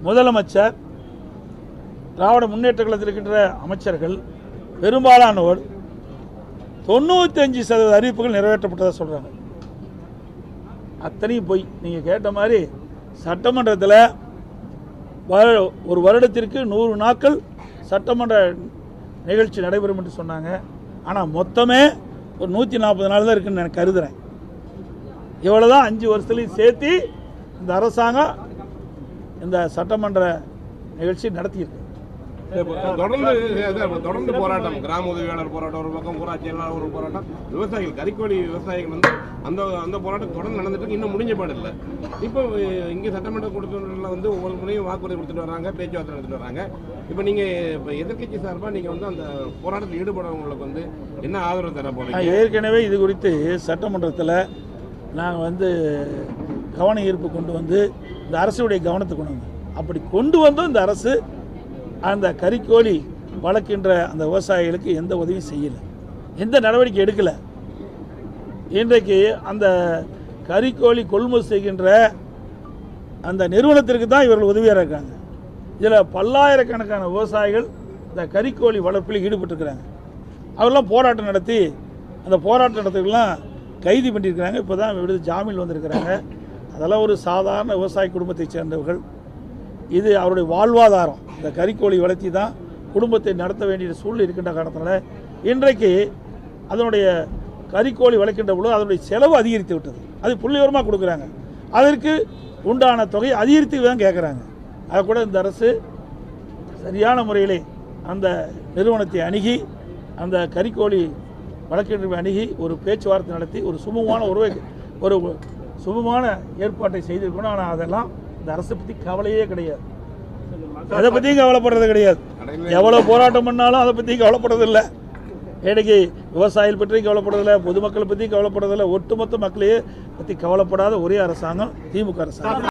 முதலமைச்சர் திராவிட முன்னேற்ற கழகத்தில் இருக்கின்ற அமைச்சர்கள் பெரும்பாலானோர் தொண்ணூத்தஞ்சு சதவீத அறிவிப்புகள் நிறைவேற்றப்பட்டதாக சொல்கிறாங்க அத்தனையும் போய் நீங்கள் கேட்ட மாதிரி சட்டமன்றத்தில் ஒரு வருடத்திற்கு நூறு நாட்கள் சட்டமன்ற நிகழ்ச்சி நடைபெறும் என்று சொன்னாங்க. ஆனால் மொத்தமே ஒரு நூற்றி நாற்பது நாள் தான் இருக்குன்னு நான் கருதுகிறேன் இவ்வளோ தான் அஞ்சு வருஷத்துலையும் சேர்த்து இந்த அரசாங்கம் இந்த சட்டமன்ற நிகழ்ச்சி நடத்தியிருக்கு. தொடர்ந்து தொடர்ந்து போராட்டம் கிராம உதவியாளர் போராட்டம் ஒரு பக்கம் ஊராட்சி ஒரு போராட்டம் விவசாயிகள் கறிக்கோழி விவசாயிகள் வந்து அந்த அந்த போராட்டம் தொடர்ந்து நடந்துட்டு. இன்னும் முடிஞ்ச பாடு இல்லை. இப்போ இங்க சட்டமன்ற கூட்டத்தொடரில் வந்து ஒவ்வொரு முறையும் வாக்குறுதி கொடுத்துட்டு வராங்க பேச்சுவார்த்தை நடத்திட்டு வராங்க. இப்போ நீங்க இப்போ எதிர்க்கட்சி சார்பா நீங்க வந்து அந்த போராட்டத்தில் ஈடுபடுறவங்களுக்கு வந்து என்ன ஆதரவு தர போறீங்க? ஏற்கனவே இது குறித்து சட்டமன்றத்தில் நாங்கள் வந்து கவன ஈர்ப்பு கொண்டு வந்து இந்த அரசுடைய கவனத்துக்கு கொண்டு வந்தோம். அப்படி கொண்டு வந்தும் இந்த அரசு அந்த கறிக்கோழி வளர்க்கின்ற அந்த விவசாயிகளுக்கு எந்த உதவியும் செய்யலை. எந்த நடவடிக்கை எடுக்கலை. இன்றைக்கு அந்த கறிக்கோழி கொள்முதல் செய்கின்ற அந்த நிறுவனத்திற்கு தான் இவர்கள் உதவியாக இருக்காங்க. இதில் பல்லாயிரக்கணக்கான விவசாயிகள் இந்த கறிக்கோழி வளர்ப்பில் ஈடுபட்டிருக்கிறாங்க. அவரெல்லாம் போராட்டம் நடத்தி அந்த போராட்ட நடத்துக்கெல்லாம் கைது பண்ணியிருக்கிறாங்க. இப்போ தான் விடுது ஜாமீன் வந்திருக்கிறாங்க. அதெல்லாம் ஒரு சாதாரண விவசாய குடும்பத்தைச் சேர்ந்தவர்கள். இது அவருடைய வாழ்வாதாரம். இந்த கறிக்கோழி வளர்த்தி தான் குடும்பத்தை நடத்த வேண்டிய சூழ்நிலை இருக்கின்ற காரணத்தினால இன்றைக்கு அதனுடைய கறிக்கோழி வளர்க்கின்ற பொழுது அதனுடைய செலவு அதிகரித்து விட்டது. அது புள்ளிவரமாக கொடுக்குறாங்க. அதற்கு உண்டான தொகை அதிகரித்து தான் கேட்குறாங்க. அதை கூட இந்த அரசு சரியான முறையிலே அந்த நிறுவனத்தை அணுகி அந்த கறிக்கோழி வழக்கறிஞரை அணுகி ஒரு பேச்சுவார்த்தை நடத்தி ஒரு சுமூகமான ஒரு ஒரு சுமூகமான ஏற்பாட்டை செய்திருக்கணும். ஆனால் அதெல்லாம் இந்த அரசை பற்றி கவலையே கிடையாது. அதை பற்றியும் கவலைப்படுறது கிடையாது. எவ்வளோ போராட்டம் பண்ணாலும் அதை பற்றி கவலைப்படுறதில்லை. இன்னைக்கு விவசாயிகள் பற்றியும் கவலைப்படுறதில்ல பொதுமக்களை பற்றியும் கவலைப்படுறதில்ல. ஒட்டுமொத்த மக்களையே பற்றி கவலைப்படாத ஒரே அரசாங்கம் திமுக அரசாங்கம்.